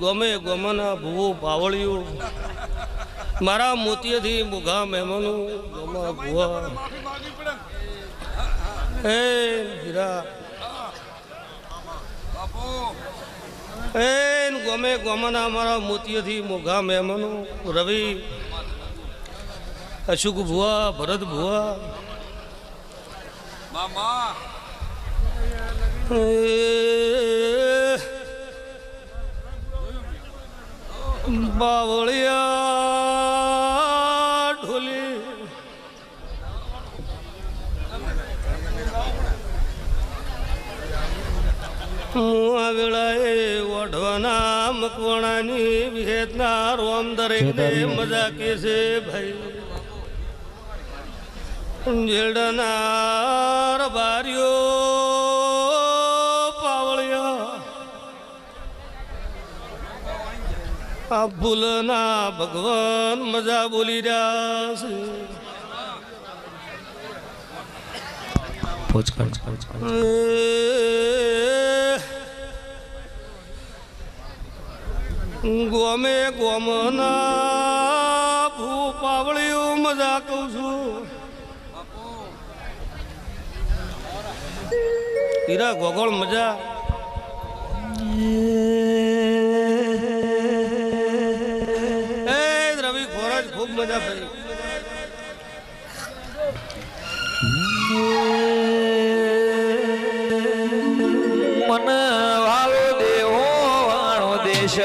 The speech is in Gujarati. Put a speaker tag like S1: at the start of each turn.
S1: ગમે ગમના ભૂવો પાવળિયું. મારા મોતીએથી મુઘા મહેમાનો ગમા ભૂવા. હે હીરા. એ ગમે ગમના મારા મોતીએથી મોઘા મહેમાનો રવિ. અશુક ભુવા, ભરત ભુવા. એ બાવળિયા ઢોલી. હું આ વેળાએ ઓઢવાના મકવાણાની વિહેતના રોમ દરેકને મજા કે છે ભાઈ. જેડનાર આ ભૂલના ભગવાન મજા બોલી રહ્યા છે. ગોમે ગોમના ભૂ પાવળિયું મજા કહું છું. હીરા ગોગોળ મજા. આજ ખૂબ મજા કરી
S2: મને વાળો દેવો વાળો દેશ.